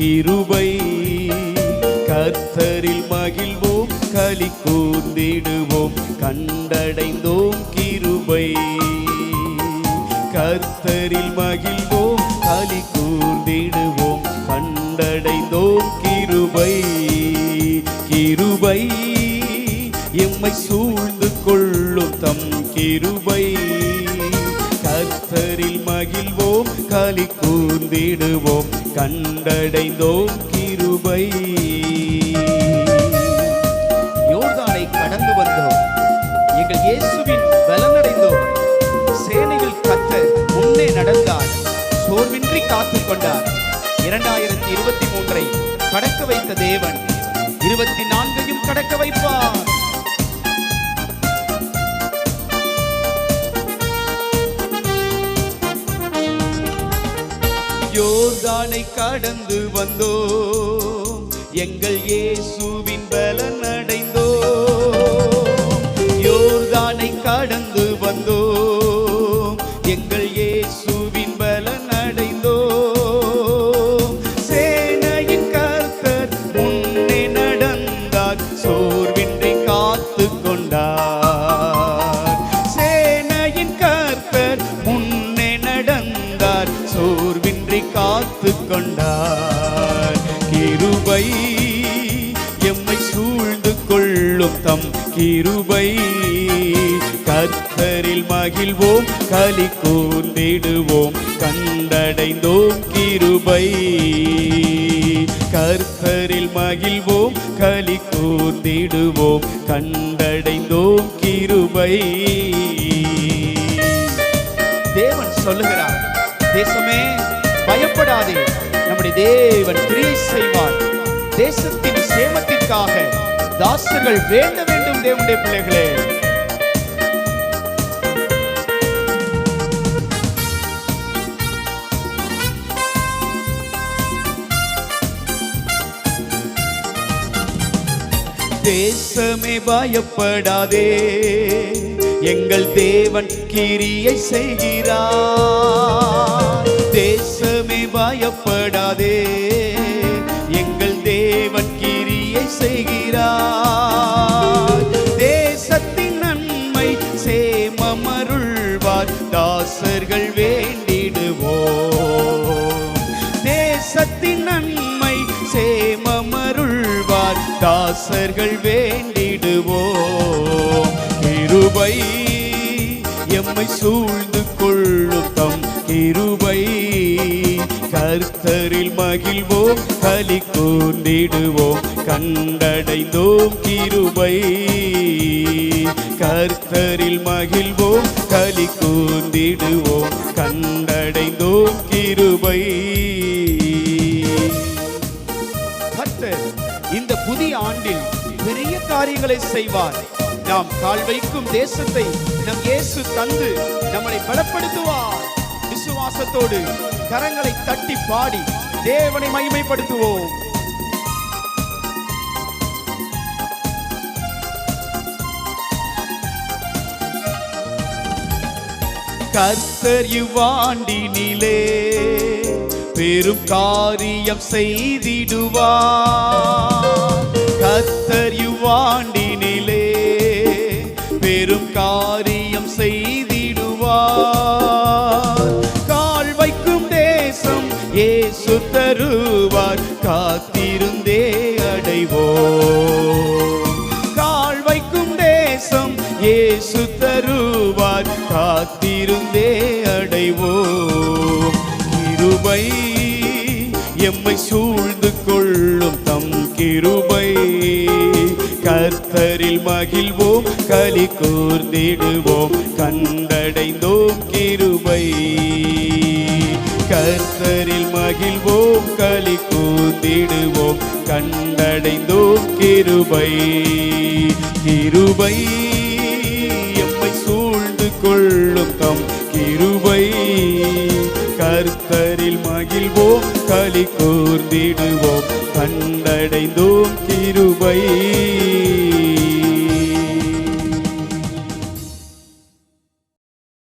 கிருபை. கர்த்தரில் மகிழ்வோம் களி கூர்ந்திடுவோம் கண்டடைந்தோம் கிருபை. கர்த்தரில் மகிழ்வோம் களி கூர்ந்திடுவோம் கண்டடைந்தோம் கிருபை. கிருபை எம்மை சூழ்ந்து கொள்ளும் தம் கிருபை. மகிழ்வோம் களி கூர்ந்திடுவோம் கண்டடைந்தோம் கிருபை யோர்தானை கடந்து வந்தோம். எங்கள் இயேசுவின் பலனடைந்தோம். சேனையில் கத்த முன்னே நடந்தார். சோர்வின்றி காத்துக் கொண்டார். இரண்டாயிரத்தி இருபத்தி மூன்றை கடக்க வைத்த தேவன் இருபத்தி நான்கையும் கடக்க வைப்பார். யோர்தானை கடந்து வந்தோம். எங்கள் இயேசுவின் பலன் அடைந்தோம். காத்து கொண்டார் கிருபை எம்மை சூழ்ந்து கொள்ளும் தம் கிருபை. கர்த்தரில் மகிழ்வோம் களி கூர்ந்திடுவோம் கண்டடைந்தோம் கிருபை. கர்த்தரில் மகிழ்வோம் களி கூர்ந்திடுவோம் கண்டடைந்தோம் கிருபை. தேவன் சொல்லுகிறார் தேசமே பயப்படாதே நம்முடைய தேவன் கிரியை செய்வார். தேசத்தின் சேமத்திற்காக தாசர்கள் வேண்ட வேண்டும் தேவனுடைய பிள்ளைகளே. தேசமே பயப்படாதே. எங்கள் தேவன் கிரியை செய்கிறார். தாசர்கள் வேண்டிடுவோம். தேசத்தின் நன்மை சேமமருள்வார். தாசர்கள் வேண்டிடுவோம். கிருபை எம்மை சூழ்ந்து கொள்ளும் தம் கிருபை கர்த்தரில் மகிழ்வோம். களி கூர்ந்திடுவோம். கண்டடைந்தோம் கிருபை. கர்த்தரில் மகிழ்வோம். களி கூந்திடுவோம் கண்டடைந்தோம் கிருபை கர்த்தர் இந்த புதிய ஆண்டில் பெரிய காரியங்களை செய்வார். நாம் கால் வைக்கும் தேசத்தை நம் இயேசு தந்து நம்மளை பலப்படுத்துவார். விசுவாசத்தோடு கரங்களை தட்டி பாடி தேவனை மகிமைப்படுத்துவோம். கர்த்தர் இவ்வாண்டினிலே பெரும் காரியம் செய்திடுவார். கர்த்தர் இவ்வாண்டினிலே பெரும் காரியம் செய்திடுவார். கால் வைக்கும் தேசம் இயேசு தருவார். காத்திருந்தே அடைவோம். கால் வைக்கும் தேசம் இயேசு தருவார். இருந்தே அடைவோம். கிருபை எம்மை சூழ்ந்து கொள்ளும் தம் கிருபை. கர்த்தரில் மகிழ்வோம் களி கூர்ந்திடுவோம் கண்டடைந்தோம் கிருபை. கர்த்தரில் மகிழ்வோம் களி கூர்ந்திடுவோம் கண்டடைந்தோம் கிருபை. கிருபை கிருபை கர்த்தரில் மகிழ்வோம் களி கூர்ந்திடுவோம் கண்டடைந்தோம் கிருபை.